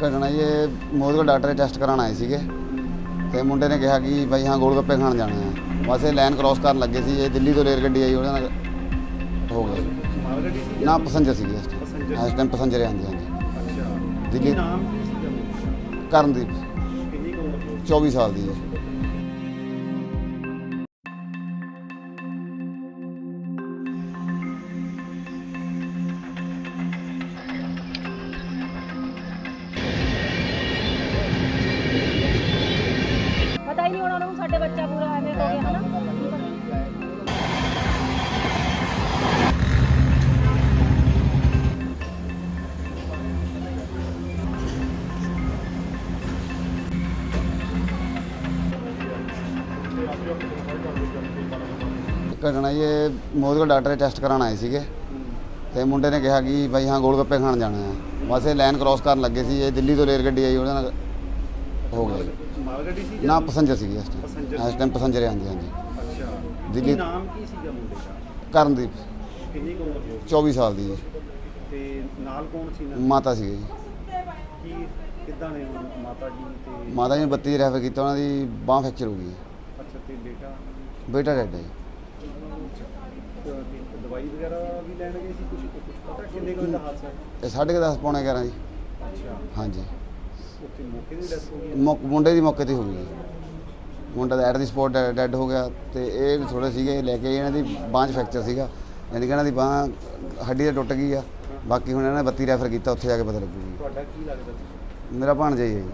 ਜੀ ਇਹ ਮੋਦਗੜ ਡਾਕਟਰ ਦੇ ਟੈਸਟ ਕਰਾਉਣ ਆਏ ਸੀਗੇ ਤੇ ਮੁੰਡੇ ਨੇ ਕਿਹਾ ਕਿ ਭਾਈ ਹਾਂ ਗੋਲ ਗੱਪੇ ਖਾਣ ਜਾਣਾ ਹੈ ਬਸ ਇਹ ਲਾਈਨ ਕ੍ਰਾਸ ਕਰਨ ਲੱਗੇ ਸੀ ਇਹ ਦਿੱਲੀ ਤੋਂ ਰੇਲ ਗੱਡੀ ਆਈ ਉਹਦੇ ਨਾਲ ਹੋ ਗਿਆ। ਨਾ ਪੈਸੰਜਰ ਸੀਗੇ ਇਸ ਟਾਈਮ ਇਸ ਟਾਈਮ ਪੈਸੰਜਰ ਆਂਦੇ ਹਾਂਜੀ ਅੱਛਾ। ਦਿੱਲੀ ਨਾਮ ਕਰਨਦੀਪ। ਕਿੰਨੀ ਕੁ ਉਮਰ ਸੀ? 24 ਸਾਲ ਦੀ ਜੀ। ਹੀ ਨਹੀਂ ਹੋਣਾ, ਉਹਨਾਂ ਨੂੰ ਸਾਡੇ ਬੱਚਾ ਪੂਰਾ ਐਵੇਂ ਹੋ ਗਿਆ, ਹਨਾ? ਘਟਨਾ ਜੀ, ਇਹ ਮੋਦਗੜ ਡਾਕਟਰ ਦੇ ਟੈਸਟ ਕਰਾਉਣ ਆਏ ਸੀਗੇ। ਤੇ ਮੁੰਡੇ ਨੇ ਕਿਹਾ ਕਿ ਭਾਈ ਹਾਂ ਗੋਲ ਗੱਪੇ ਖਾਣ ਜਾਣਾ ਹੈ। ਬਸ ਇਹ ਲਾਈਨ ਕ੍ਰਾਸ ਕਰਨ ਲੱਗੇ ਸੀ, ਇਹ ਦਿੱਲੀ ਤੋਂ ਰੇਲ ਗੱਡੀ ਆਈ, ਉਹਦੇ ਨਾਲ ਹੋ ਗਿਆ। ਮਾਲ ਗੱਡੀ ਸੀ ਨਾ ਪੈਸੰਜਰ ਸੀਗੇ ਇਸ ਟਾਈਮ ਇਸ ਟਾਈਮ ਪੈਸੰਜਰ ਆਂਦੇ ਹਾਂਜੀ ਅੱਛਾ। ਦਿੱਲੀ- ਨਾਮ ਕੀ ਸੀਗਾ ਮੁੰਡੇ ਦਾ? ਕਰਨਦੀਪ। ਕਿੰਨੀ ਕੁ ਉਮਰ ਸੀ 24 ਸਾਲ ਦੀ ਜੀ। ਤੇ ਨਾਲ ਕੌਣ ਸੀ ਨਾ ਮਾਤਾ ਸੀਗੇ ਜੀ। ਕੀ ਕਿੱਦਾਂ ਨੇ ਮਾਤਾ ਜੀ ਤੇ ਮਾਤਾ ਜੀ ਨੇ 32 ਰੈਫਰ ਕੀਤਾ ਉਹਨਾਂ ਦੀ ਬਾਹ ਫ੍ਰੈਕਚਰ ਹੋ ਗਈ। ਅੱਛਾ ਤੇ ਬੇਟਾ? ਬੇਟਾ ਡੈਡ ਹੈ ਜੀ। ਦਵਾਈ ਵਗੈਰਾ ਵੀ ਲੈਣ ਗਏ ਸੀ ਕੁਝ ਕੁਝ ਪਤਾ ਕਿੰਨੇ ਕੁ ਦਾ ਹਾਦਸਾ? ਹੈ ਇਹ ਸਾਢੇ ਕੁ ਦਸ ਪੌਣੇ 11 ਜੀ। ਅੱਛਾ। ਹਾਂਜੀ। ਉੱਥੇ ਮੌਕੇ ਦੀ ਡੈਥ ਹੋ ਗਈ ਹੈ? ਮੁ- ਮੁੰਡੇ ਦੀ ਮੌਕੇ ਤੇ ਹੋ ਗਈ ਜੀ। ਮੁੰਡਾ ਦਾ ਐਟ ਦੀ ਸਪੋਟ ਡੈਡ ਹੋ ਗਿਆ ਤੇ ਇਹ ਥੋੜੇ ਸੀਗੇ ਲੈ ਕੇ ਇਹਨਾਂ ਦੀ ਬਾਂਹ 'ਚ ਫ੍ਰੈਕਚਰ ਸੀਗਾ। ਯਾਨੀ ਕਿ ਇਹਨਾਂ ਦੀ ਬਾਂਹ ਹੱਡੀ ਤੇ ਟੁੱਟ ਗਈ ਆ। ਬਾਕੀ ਹੁਣ ਇਹਨਾਂ ਨੇ 32 ਰੈਫਰ ਕੀਤਾ ਉੱਥੇ ਜਾ ਕੇ ਪਤਾ ਲੱਗੂਗੀ ਤੁਹਾਡਾ ਕੀ ਲੱਗਦਾ ਸੀ? ਮੇਰਾ ਭਾਣਜਾ ਹੀ ਹੈ ਜੀ।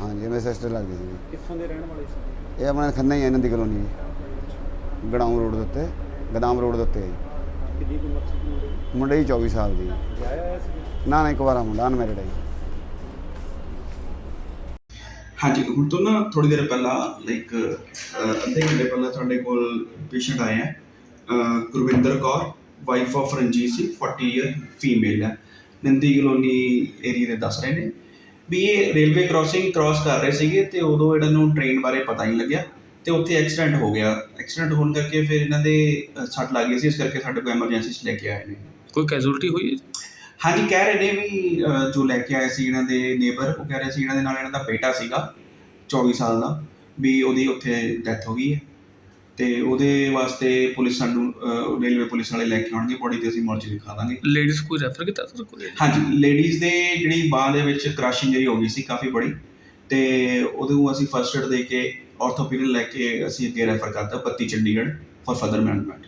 ਹਾਂਜੀ ਮੇਰੇ ਸਿਸਟਰ ਲੱਗਦੀ ਸੀ ਕਿੱਥੋਂ ਦੇ ਰਹਿਣ ਵਾਲੇ ਸੀ? ਇਹ ਆਪਣਾ ਖੰਨਾ ਹੀ ਹੈ ਇਹਨਾਂ ਦੀ ਕਲੋਨੀ ਜੀ। ਗੜਾਉਂ ਰੋਡ ਦੇ ਉੱਤੇ ਗਦਾਮ ਰੋਡ ਦੇ ਉੱਤੇ ਹੈ ਜੀ। ਕਿੰਨੀ ਕੁ ਉਮਰ ਸੀ ਮੁੰਡੇ ਦੀ? ਮੁੰਡੇ ਦੀ 24 ਸਾਲ ਦੀ ਵਿਆਹਿਆ ਹੋਇਆ ਸੀ? ਨਾ ਨਾ ਇੱਕ ਵਾਰਾ ਮੁੰਡਾ ਅਨਮੈਰਿਡ ਹੈ ਜੀ। ਹਾਂਜੀ, ਹੁਣ ਤੋਂ ਨਾ ਥੋੜੀ ਦੇਰ ਪਹਿਲਾਂ ਲਾਈਕ ਅੱਧੇ ਘੰਟੇ ਪਹਿਲਾਂ ਤੁਹਾਡੇ ਕੋਲ ਪੇਸ਼ੈਂਟ ਆਏ ਆ Gurvinder Kaur wife of Ranjit Singh 40 year female ਹੈ ਨੰਦੀ ਕਲੋਨੀ ਏਰੀਆ ਦੇ ਦੱਸ ਰਹੇ ਨੇ। ਵੀ ਇਹ ਰੇਲਵੇ ਕ੍ਰਾਸਿੰਗ ਕ੍ਰਾਸ ਕਰ ਰਹੇ ਸੀਗੇ ਤੇ ਉਦੋਂ ਇਹਨਾਂ ਨੂੰ ਟ੍ਰੇਨ ਬਾਰੇ ਪਤਾ ਨਹੀਂ ਲੱਗਿਆ ਤੇ ਉੱਥੇ ਐਕਸੀਡੈਂਟ ਹੋ ਗਿਆ। ਐਕਸੀਡੈਂਟ ਹੋਣ ਕਰਕੇ ਫਿਰ ਇਹਨਾਂ ਦੇ ਸੱਟ ਲੱਗ ਗਈ ਸੀ, ਇਸ ਕਰਕੇ ਸਾਡੇ ਕੋਲ ਐਮਰਜੈਂਸੀ 'ਚ ਲੈ ਕੇ ਆਏ ਨੇ। ਕੋਈ ਕੈਜੂਅਲਟੀ ਹੋਈ ਹੈ ਹਾਂਜੀ ਕਹਿ ਰਹੇ ਨੇ ਵੀ ਅਹ, ਜੋ ਲੈ ਕੇ ਆਏ ਸੀ ਇਹਨਾਂ ਦੇ ਨੇਬਰ ਉਹ ਕਹਿ ਰਹੇ ਸੀ ਇਹਨਾਂ ਦੇ ਨਾਲ ਇਹਨਾਂ ਦਾ ਬੇਟਾ ਸੀਗਾ 24 ਸਾਲ ਦਾ ਵੀ ਉਹਦੀ ਉੱਥੇ ਡੈਥ ਹੋ ਗਈ ਹੈ। ਤੇ ਉਹਦੇ ਵਾਸਤੇ ਪੁਲਿਸ ਸਾਨੂੰ ਅਹ, ਰੇਲਵੇ ਪੁਲਿਸ ਵਾਲੇ ਲੈ ਕੇ ਆਉਣਗੇ ਬੋਡੀ ਤੇ ਅਸੀਂ ਮੋਰਚੇ ਦਿਖਾ ਦਾਂਗੇ। ਲੇਡੀਜ਼ ਕੋਈ ਰੈਫਰ ਕੀਤਾ ਸਰ ਕੋਈ? ਹਾਂਜੀ ਲੇਡੀਜ਼ ਦੇ ਜਿਹੜੀ ਬਾਹ ਦੇ ਵਿੱਚ ਕ੍ਰਸ਼ ਇੰਜਰੀ ਹੋ ਗਈ ਸੀ ਕਾਫੀ ਬੜੀ। ਤੇ ਉਹਨੂੰ ਅਸੀਂ ਫਰਸਟ ਏਡ ਦੇ ਕੇ ਆਰਥੋਪੈਡਿਕ ਲੈ ਕੇ ਅਸੀਂ ਅੱਗੇ ਰੈਫਰ ਕਰਤਾ ਪੱਤੀ ਚੰਡੀਗੜ੍ਹ ਫॉर ਫਰਦਰ ਮੈਨੇਜਮੈਂਟ